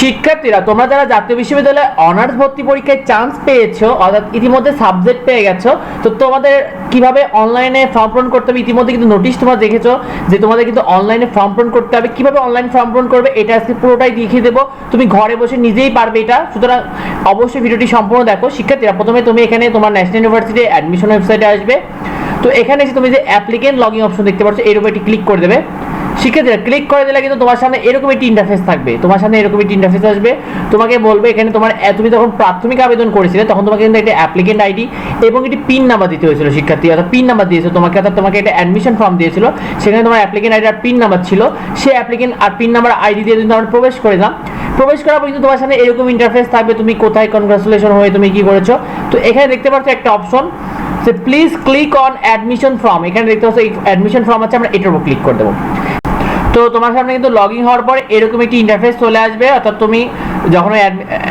শিক্ষার্থীরা, তোমরা যারা জাতীয় বিশ্ববিদ্যালয়ে অনার্স ভর্তি পরীক্ষায় চান্স পেয়েছ, অর্থাৎ ইতিমধ্যে সাবজেক্ট পেয়ে গেছো, তো তোমাদের কীভাবে অনলাইনে ফর্ম পূরণ করতে হবে ইতিমধ্যে কিন্তু নোটিশ তোমরা দেখেছ যে তোমাদের কিন্তু অনলাইনে ফর্ম পূরণ করতে হবে। কীভাবে অনলাইন ফর্ম পূরণ করবে এটা আজকে পুরোটাই দেখিয়ে দেবো। তুমি ঘরে বসে নিজেই পারবে এটা। সুতরাং অবশ্যই ভিডিওটি সম্পূর্ণ দেখো। শিক্ষার্থীরা, প্রথমে তুমি এখানে তোমার ন্যাশনাল ইউনিভার্সিটি অ্যাডমিশন ওয়েবসাইটে আসবে। তো এখানে এসে তুমি যে অ্যাপ্লিকেন্ট লগ ইন অপশন দেখতে পাচ্ছ, এর উপর একটি ক্লিক করে দেবে। শিক্ষার্থীরা ক্লিক করে দিলে কিন্তু তোমার সামনে এরকম একটি ইন্টারফেস থাকবে। তোমার সামনে এরকম একটি ইন্টারফেস আসবে। তোমাকে বলবে এখানে তোমার তুমি যখন প্রাথমিক আবেদন করেছিলে, তখন তোমাকে কিন্তু একটা অ্যাপ্লিকেন্ট আইডি এবং একটি পিন নাম্বার দিতে হয়েছিল শিক্ষার্থী। অর্থাৎ পিন নাম্বার দিয়েছিল তোমাকে, অর্থাৎ তোমাকে একটা অ্যাডমিশন ফর্ম দিয়েছিল। সেখানে তোমার অ্যাপ্লিকেন্ট আইডি আর পিন নাম্বার ছিল। সেই অ্যাপ্লিকেন্ট আর পিন নাম্বার আইডি দিয়ে কিন্তু আমরা প্রবেশ করে দিলাম প্রবেশ করার পর কিন্তু তোমার সামনে এরকম ইন্টারফেস থাকবে। তুমি কোথায় কনগ্রাচুলেশন হয়ে তুমি কি করেছ? তো এখানে দেখতে পাচ্ছ একটা অপশন যে please click on admission form এখানে দেখতে পাচ্ছ অ্যাডমিশন ফর্ম আছে, আমরা এটার উপর ক্লিক করে দেবো। তো তোমার সামনে কিন্তু লগ ইন হওয়ার পর এরকম একটি ইন্টারফেস চলে আসবে, অর্থাৎ তুমি যখন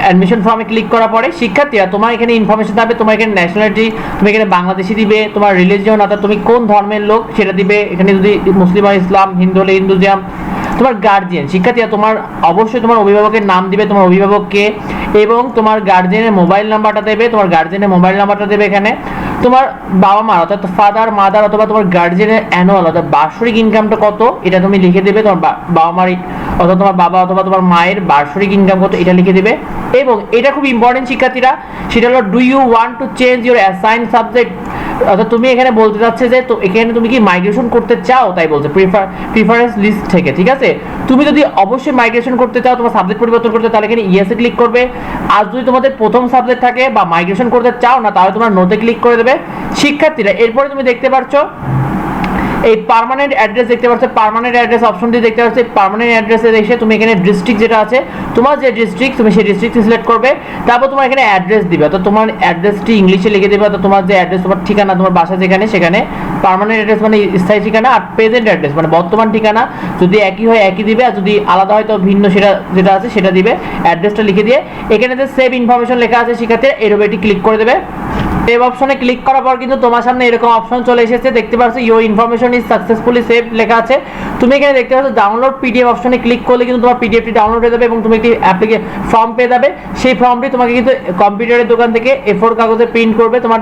অ্যাডমিশন ফর্মে ক্লিক করার পরে শিক্ষার্থীরা তোমার এখানে ইনফরমেশন থাকবে, তোমার এখানে ন্যাশনালিটি তুমি এখানে বাংলাদেশি দিবে, তোমার রিলিজিয়ন অর্থাৎ তুমি কোন ধর্মের লোক সেটা দিবে, এখানে যদি মুসলিম হয় ইসলাম, হিন্দু হলে হিন্দুজিয়াম তোমার গার্জিয়ান শিক্ষার্থীরা, তোমার অবশ্যই তোমার অভিভাবকের নাম দিবে, তোমার অভিভাবককে, এবং তোমার গার্জিয়ানের মোবাইল নাম্বারটা দেবে, তোমার গার্জিয়ানের মোবাইল নাম্বারটা দেবে এখানে। তোমার বাবা মা, অর্থাৎ ফাদার মাদার অথবা তোমার গার্জিয়ানের অ্যানুয়াল অর্থাৎ বার্ষিক ইনকামটা কত, এটা তুমি লিখে দেবে, তোমার বাবা মার অথবা তোমার বাবা অথবা তোমার মায়ের বার্ষিক ইনকাম কত, এটা লিখে দেবে। এবং এটা খুব ইম্পর্টেন্ট শিক্ষার্থীরা, সেটা হলো do you want to change your assign subject অর্থাৎ তুমি এখানে বলতে চাচ্ছে যে তো এখানে তুমি কি মাইগ্রেশন করতে চাও? তাই বলছে প্রিফার প্রিফারেন্স লিস্ট থেকে, ঠিক আছে? তুমি যদি অবশ্যই মাইগ্রেশন করতে চাও, তোমার সাবজেক্ট পরিবর্তন করতে, তাহলে এখানে ইয়েসে ক্লিক করবে। আর যদি তোমাদের প্রথম সাবজেক্ট থাকে বা মাইগ্রেশন করতে চাও না, তাহলে তোমার নোতে ক্লিক করে দেবে। শিক্ষার্থীরা, এরপরে তুমি দেখতে পাচ্ছ এই পার্মানেন্ট অ্যাড্রেস দেখতে পাচ্ছ পার্মানেন্ট অ্যাড্রেস অপশনটি দেখতে পাচ্ছ পার্মানেন্ট অ্যাড্রেসে এসে তুমি এখানে ডিস্ট্রিক্ট যেটা আছে, তোমার যে ডিস্ট্রিক্ট তুমি সেই ডিস্ট্রিক্ট সিলেক্ট করবে, তারপর তোমার এখানে অ্যাড্রেস দিবে তো তোমার অ্যাড্রেসটি ইংলিশে লিখে দেবে তো তোমার যে অ্যাড্রেস তোমার ঠিকানা, তোমার বাসা যেখানে, সেখানে পার্মানেন্ট অ্যাড্রেস মানে স্থায়ী ঠিকানা আর প্রেজেন্ট অ্যাড্রেস মানে বর্তমান ঠিকানা, যদি একই হয় একই দিবে, আর যদি আলাদা হয় তো ভিন্ন সেটা, যেটা আছে সেটা দিবে অ্যাড্রেসটা লিখে দিয়ে, এখানে যে সেভ ইনফরমেশন লেখা আছে এরকম এটি ক্লিক করে দেবে। সেভ অপশনে ক্লিক করার পর কিন্তু তোমার সামনে এরকম অপশন চলে এসেছে। দেখতে পাচ্ছ your information is successfully save লেখা আছে। তুমি এখানে দেখতে পাচ্ছ ডাউনলোড পিডিএফ অপশনে ক্লিক করলে কিন্তু তোমার পিডিএফটি ডাউনলোড হয়ে যাবে এবং তুমি একটি অ্যাপ্লিকে ফর্ম পেয়ে যাবে। সেই ফর্মটি তোমাকে কিন্তু কম্পিউটারের দোকান থেকে এ ফোর কাগজে প্রিন্ট করবে। তোমার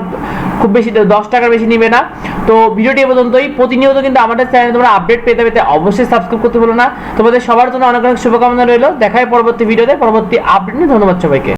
খুব বেশি, দশ টাকার বেশি নিবে না। তো ভিডিওটি এ পর্যন্তই। প্রতিনিয়ত কিন্তু আমাদের চ্যানেলে তোমরা আপডেট পেতে পেতে অবশ্যই সাবস্ক্রাইব করতে ভুলো না। তোমাদের সবার জন্য অনেক অনেক শুভকামনা রইল। দেখায় পরবর্তী ভিডিওতে। পরবর্তী আপডেট নিয়ে ধন্যবাদ সবাইকে।